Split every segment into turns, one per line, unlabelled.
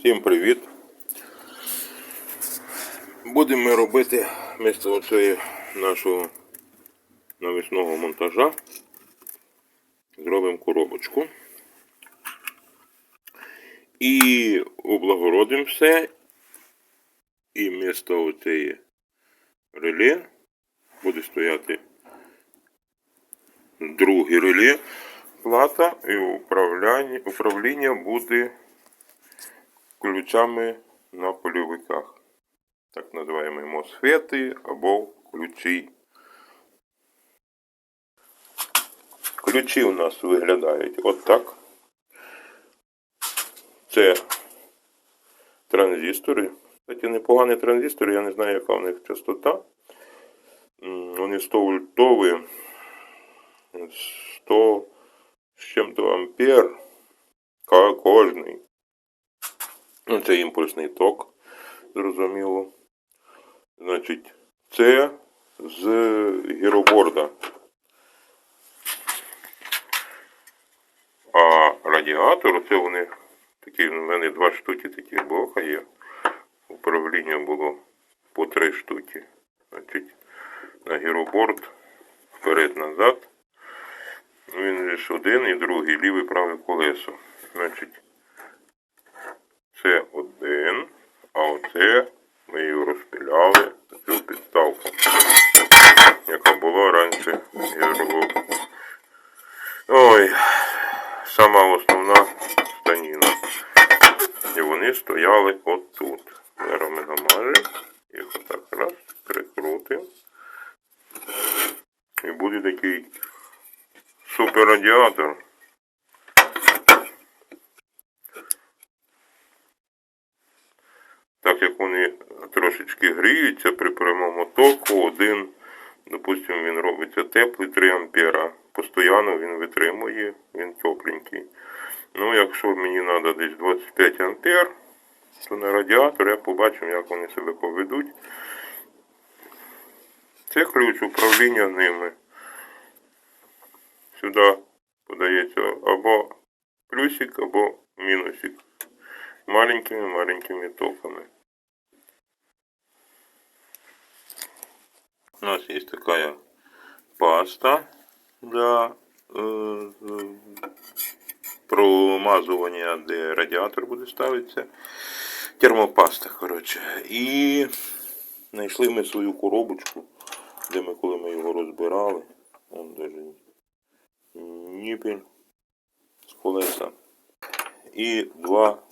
Всім привіт! Будемо ми робити вмісто оцеї нашого навісного монтажа. Зробимо коробочку. І облагородимо все. І вмісто оцеї реле буде стояти друге реле плата і управління буде ключами на польовиках. Так називаємо мосфети або ключі. Ключі у нас виглядають отак. Це транзистори. Кстати, непогані транзистори, я не знаю, яка в них частота. Вони 100 вольтові. 100 з чим-то ампер. Кожний. Ну, це імпульсний ток, зрозуміло. Значить, це з гіроборда. А радіатор, це вони такі, в мене два штуки таких блока є. Управління було по три штуки. Значить, на гіроборд вперед-назад. Він ж один і другий, ліве праве колесо. Значить, це один, а оце ми її розпиляли цю підставку, яка була раніше. Я. Ой, сама основна станіна. І вони стояли отут. Зараз ми намажемо, їх отак раз, прикрутимо. І буде такий суперрадіатор. Як вони трошечки гріються при прямому току, один, допустимо, він робиться теплий 3 ампера. Постоянно він витримує, він тепленький. Ну, якщо мені треба десь 25 ампер, то на радіатор я побачу, як вони себе поведуть. Це ключ управління ними. Сюди подається або плюсик, або мінусик. Маленькими-маленькими токами. У нас есть такая паста для э, промазування, де радіатор буде ставитися. Термопаста, коротше. І знайшли ми свою коробочку, де ми, коли ми його розбирали. Вон даже ніпель з колеса. І два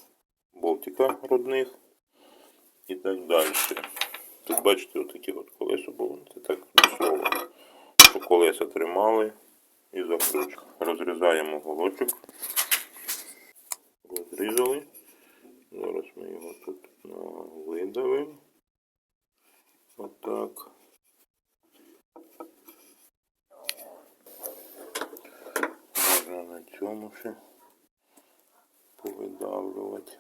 болтика родних і так далі. Тут бачите, отакі от колеса були. Це так слово. Що колеса тримали і закручку. Розрізаємо голочок. Розрізали. Зараз ми його тут видавимо. Отак. Можна на цьому ще повидавлювати.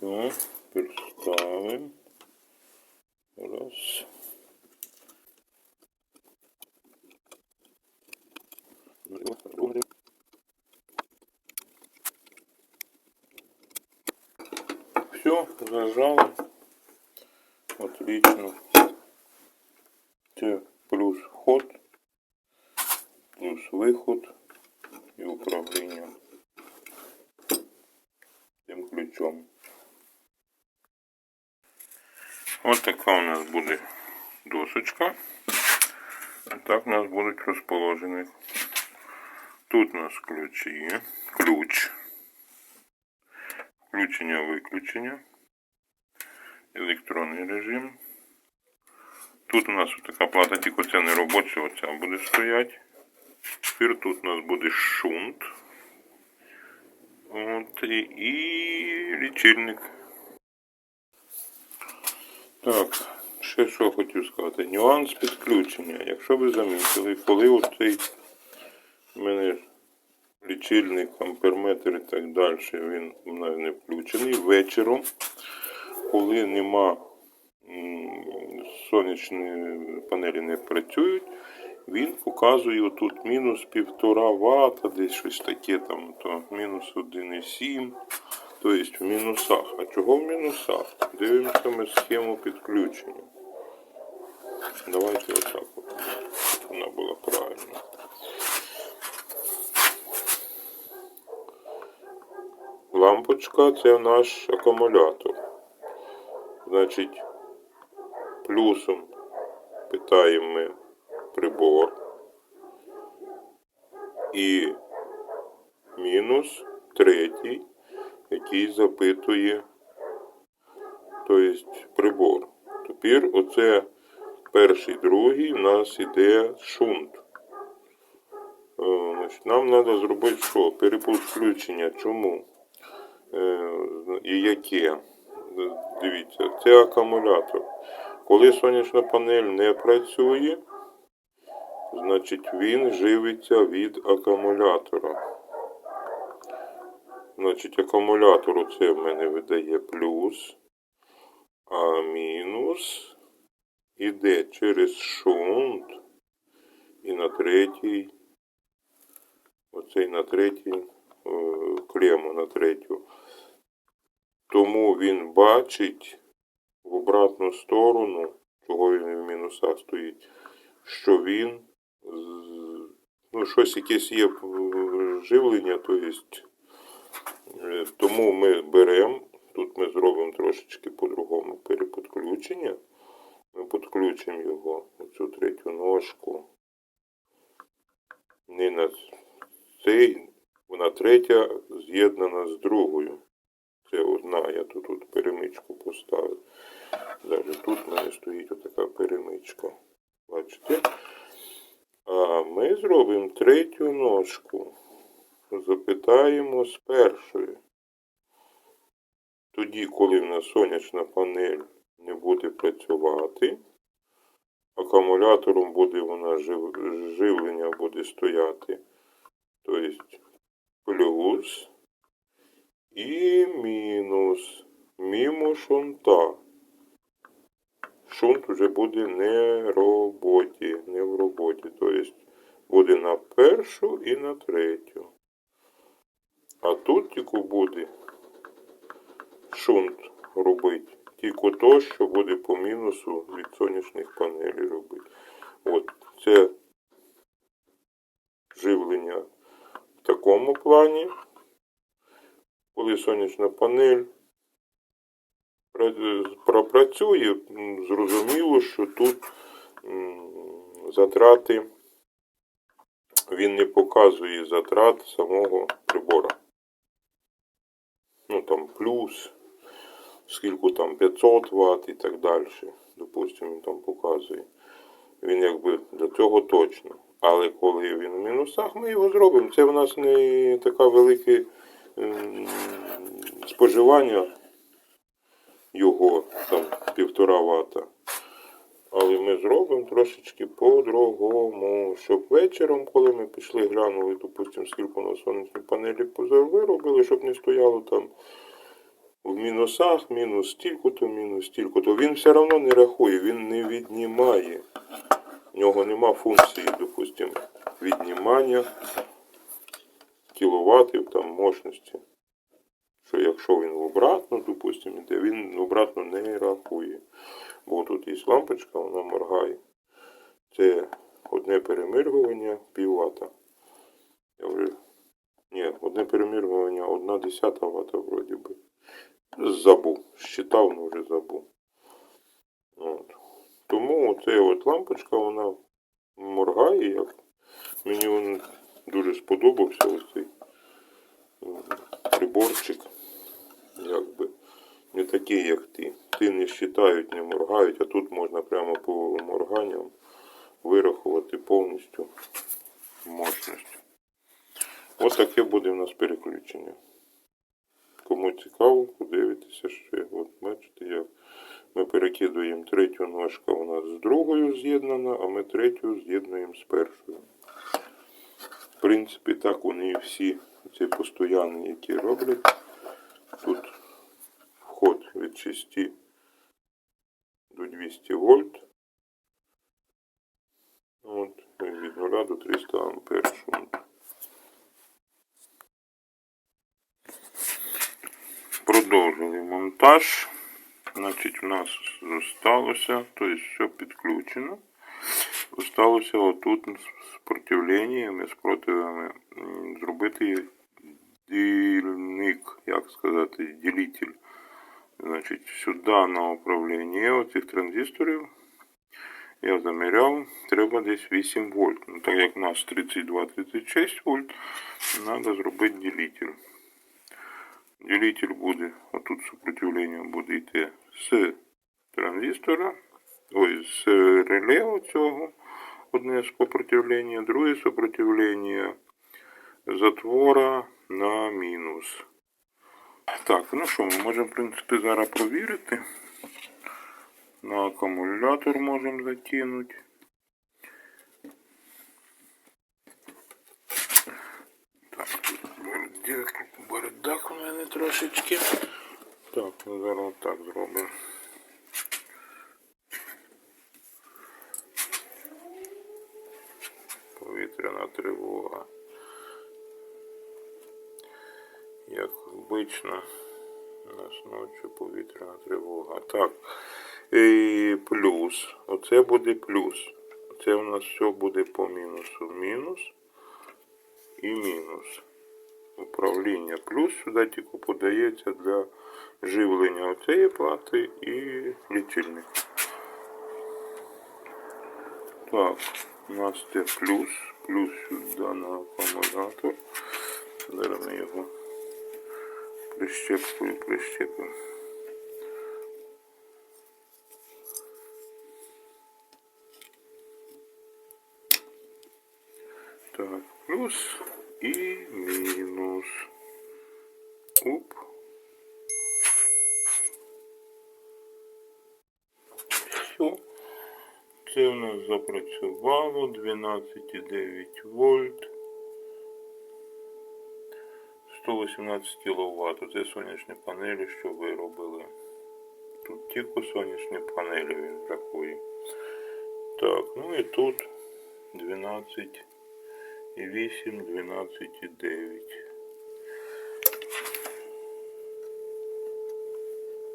Все, переставим. Раз. Все, зажал. Отлично. Це плюс вход, плюс виход і управління цим ключом. Ось така у нас буде досочка. Так у нас будуть розположені. Тут у нас ключі, ключ, включення, виключення, електронний режим. Тут у нас така плата, тільки ця не робоча, оця буде стояти. Тепер тут у нас буде шунт. От, і, і лічильник. Так, ще що хотів сказати. Нюанс підключення. Якщо ви замітили, коли оцей у мене лічильник, амперметр і так далі, він у мене не включений вечором, коли нема сонячні панелі не працюють, він показує тут мінус півтора вата, десь щось таке там, то мінус 1,7, тобто в мінусах. А чого в мінусах? Дивимося ми схему підключення. Давайте отак от, вона була правильна. Лампочка це наш акумулятор. Значить, плюсом питаємо ми прибор. І мінус третій, який запитує тобто, прибор. Тепер оце перший, другий в нас іде шунт. Е, нам треба зробити що? Переподключення. Чому? Е, І яке? Дивіться, це акумулятор. Коли сонячна панель не працює, значить він живиться від акумулятора. Значить, акумулятор це в мене видає плюс, а мінус іде через шунт і на третій, оцей на третій е, клему на третю. Тому він бачить в обратну сторону, чого він в мінусах стоїть, що він ну, щось якесь є живлення, то есть, е, тому ми беремо, тут ми зробимо трошечки по-другому переподключення. Ми підключимо його, оцю третю ножку. Не на цей, вона третя з'єднана з другою. Це одна, я тут от перемичку поставив. Навіть тут в мене стоїть отака перемичка. Бачите? А ми зробимо третю ножку. Запитаємо з першої. Тоді, коли в нас сонячна панель не буде працювати, акумулятором буде вона живлення буде стояти. Тобто плюс і мінус мімо шунта. Шунт вже буде не роботі, не в роботі. Тобто буде на першу і на третю. А тут тільки буде шунт робити. Тільки то, що буде по мінусу від сонячних панелей робити. От це живлення в такому плані коли сонячна панель пропрацює, зрозуміло, що тут затрати, він не показує затрат самого прибора. Ну там плюс, скільки там 500 Вт і так далі. Допустимо, він там показує. Він якби до цього точно. Але коли він в мінусах, ми його зробимо. Це в нас не така велике ем, споживання його там півтора вата. Але ми зробимо трошечки по-другому. Щоб вечором, коли ми пішли, глянули, допустимо, скільки на сонячні панелі виробили, щоб не стояло там в мінусах, мінус стільки-то, мінус стільки-то. Він все одно не рахує, він не віднімає. В нього нема функції, допустимо, віднімання кіловатів там мощності. Що якщо він в обратно, допустимо, іде, він обратно не рахує. Бо тут є лампочка, вона моргає. Це одне перемиргування пів вата. Я вже... Ні, одне перемиргування, одна десята вата вроді би. Забув. Считав, але вже забув. От. Тому оця от лампочка, вона моргає. Як... Мені він дуже сподобався ось цей приборчик. Якби не такий, як ти. Ти не считають, не моргають, а тут можна прямо по морганням вирахувати повністю мощність. Ось таке буде в нас переключення. Кому цікаво, подивитися ще. От бачите, як ми перекидуємо третю ножка у нас з другою з'єднана, а ми третю з'єднуємо з першою. В принципі, так вони всі ці постоянні, які роблять. Тут вход від 6 до 200 вольт. От, від 0 до 300 ампер. Продовжили монтаж. Значить, у нас залишилося, тобто все підключено. Осталося отут з сопротивленнями, спротивами зробити дільник, як сказати, ділитель. Значить, сюди на управління оцих транзисторів я заміряв, треба десь 8 вольт. Ну, так як у нас 32-36 вольт, треба зробити ділитель. Ділитель буде, а тут сопротивлення буде йти з транзистора, ой, з реле оцього, одне сопротивлення, друге сопротивлення затвора на мінус. Так, ну що, ми можемо, в принципі, зараз провірити. На акумулятор можемо закинути. Так, тут бардак, у мене трошечки. Так, ну зараз так зробимо. Повітряна тривога. Як обично, нас ночі повітряна тривога. Так. І плюс. Оце буде плюс. Це у нас все буде по мінусу. Мінус і мінус. Управління плюс сюди тільки подається для живлення оцієї плати і лічильника. Так, у нас це плюс. Плюс сюди на акумулятор. Зараз ми його прищепкою прищепимо. Так, плюс і мінус. Оп. Все. Нас запрацювало 12,9 вольт. 118 кВт. Це сонячні панелі, що виробили. Тут тільки сонячні панелі він рахує. Так, ну і тут 12 і 8, 12 і 9.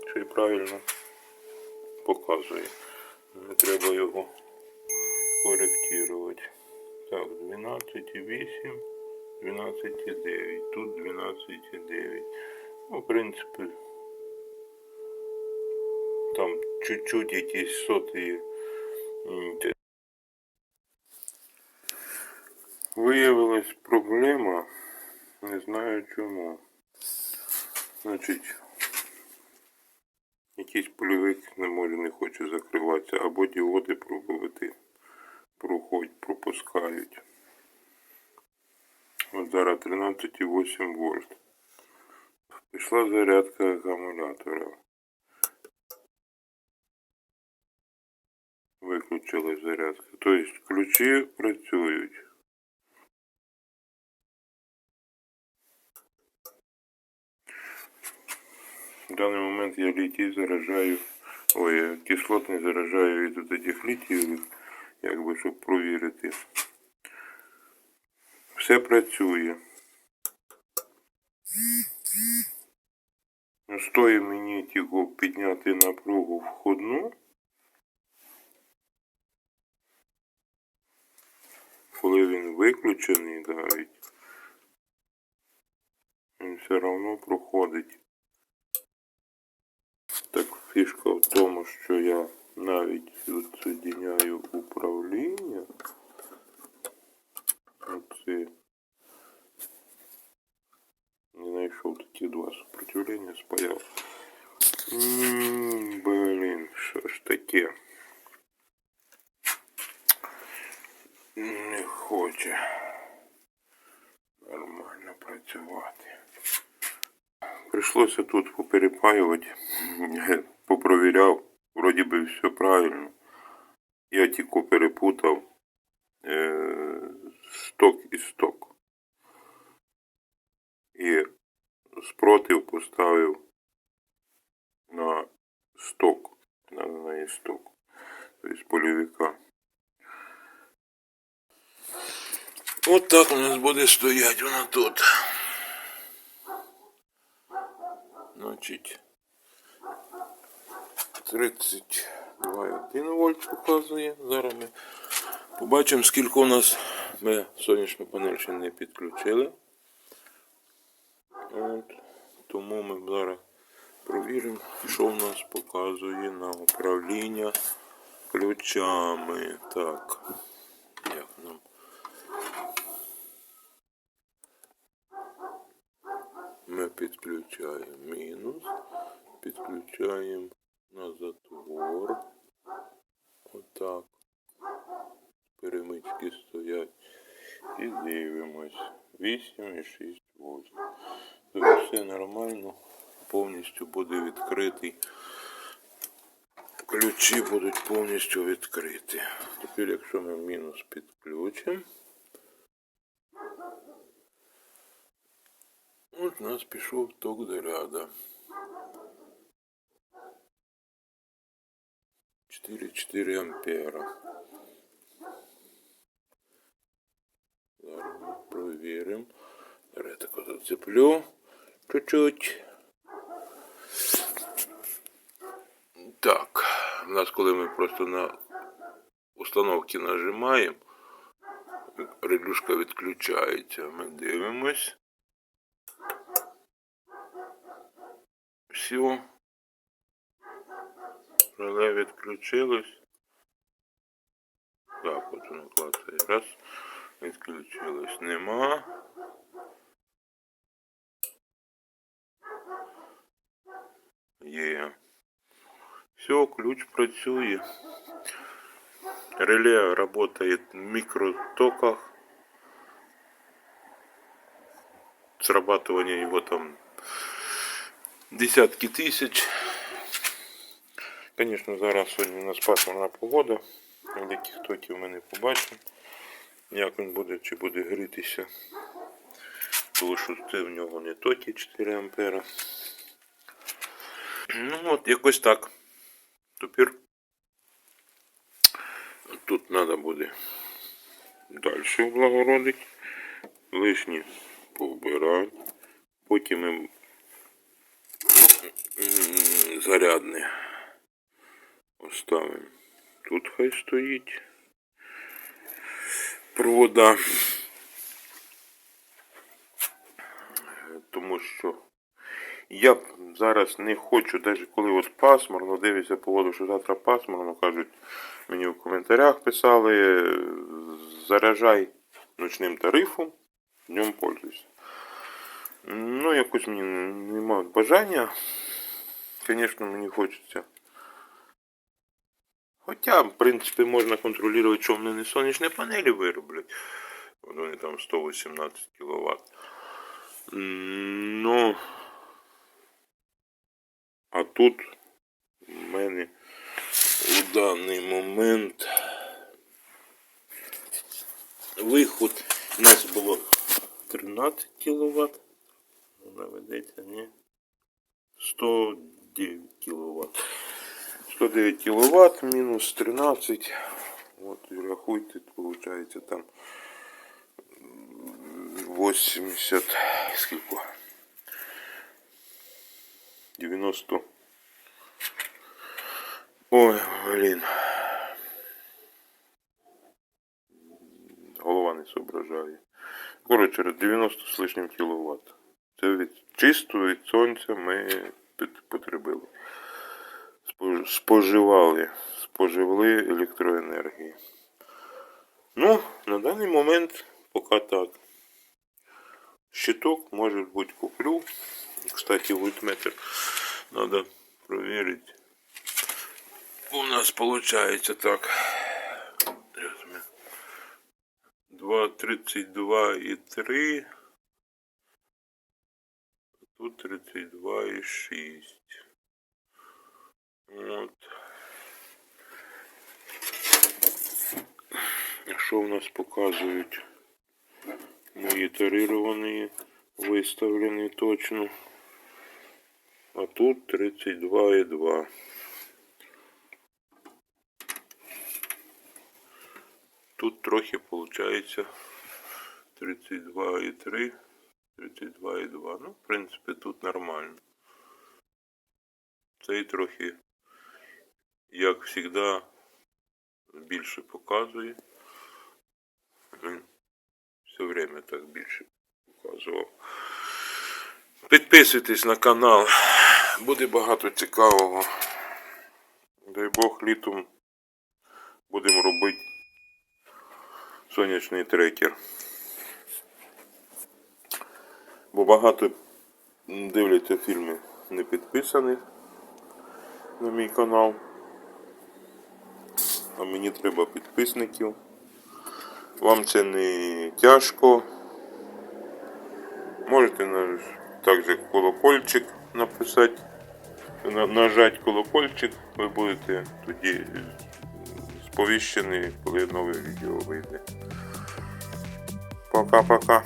Що й правильно показує. Не треба його коректувати. Так, 12 і 8, 12 і 9. Тут 12 і 9. Ну, в принципі, там чуть-чуть якісь соти. м, Виявилась проблема, не знаю чому. Значить, якийсь польовик не може, не хоче закриватися, або діоди пробувати проходять, пропускають. От зараз 13,8 вольт. Пішла зарядка акумулятора. Виключилась зарядка. Тобто ключі працюють. В даний момент я літій заражаю, ой, кислотний заражаю від этих літіїв, якби щоб провірити. Все працює. Ну, Стоїть мені тільки підняти напругу входну. Коли він виключений навіть, він все одно проходить. Фішка в тому, що я навіть відсоединяю управління. Оце. Не знайшов такі два сопротивлення, спаяв. Блін, що ж таке? Не хоче нормально працювати. Прийшлося тут поперепаювати. Попровіряв. Вроді би все правильно. Я тільки перепутав е, сток і сток. І спротив поставив на сток. На, на сток. Тобто польовика. От так у нас буде стоять вона тут. Значить, 32,1 вольт показує. Зараз ми побачимо, скільки у нас ми сонячну панель ще не підключили. От. Тому ми зараз провіримо, що в нас показує на управління ключами. Так. Як нам? Ми підключаємо мінус, підключаємо на затвор. Отак. Перемички стоять. І дивимось. 8,6 вольт. Тобто все нормально. Повністю буде відкритий. Ключі будуть повністю відкриті. Тепер, якщо ми мінус підключимо. От у нас пішов ток заряда. 4,4 ампера. Зараз провіримо. Я так зацеплю чуть-чуть. Так, у нас коли ми просто на установки нажимаємо, релюшка відключається. Ми дивимось. Все. Реле відключилось. Так, от воно клацає. Раз. Відключилось. Нема. Є. Все, ключ працює. Реле работает в микротоках. Срабатывание его там десятки тисяч. Звісно, зараз сьогодні у нас пасмурна погода. Яких токів ми не побачимо. Як він буде, чи буде грітися. Тому що це в нього не токи 4 ампера. Ну от якось так. Тепер тут треба буде далі облагородити. Лишні повбирати. Потім зарядне оставимо. Тут хай стоїть провода. Тому що я зараз не хочу, навіть коли от пасмурно, дивлюся погоду, що завтра пасмурно, кажуть, мені в коментарях писали, заряджай ночним тарифом, днем пользуйся. Ну, якось мені немає бажання. Звісно, мені хочеться. Хоча, в принципі, можна контролювати, що в мене сонячні панелі вироблять. Вони там 118 кВт. Ну. А тут в мене у даний момент виход у нас було 13 кВт. Наведеться, ні. 109 кВт. 109 кВт мінус 13. От рахуйте, виходить там 80 скільки? 90. Ой, блін. Голова не соображає. Коротше, 90 з лишнім кіловат. Це від чисто від сонця ми потребили. Спож- Споживали, споживли електроенергії. Ну, на даний момент поки так. Щиток, может быть, куплю. Кстати, вольтметр надо проверить. У нас получается так. Сейчас 2,32 и 3. Тут 32 и 6. Вот. Що в нас показують? Моніторировані, виставлені точно. А тут 32,2. Тут трохи виходить 32,3, 32,2. Ну, в принципі, тут нормально. Цей трохи, як завжди, більше показує. Все время так більше показував. Підписуйтесь на канал. Буде багато цікавого. Дай Бог літом будемо робити сонячний трекер. Бо багато дивляться фільми не підписані на мій канал. А мені треба підписників. Вам це не тяжко. Можете також колокольчик написати, на- нажати колокольчик, ви будете тоді сповіщені, коли нове відео вийде. Пока-пока.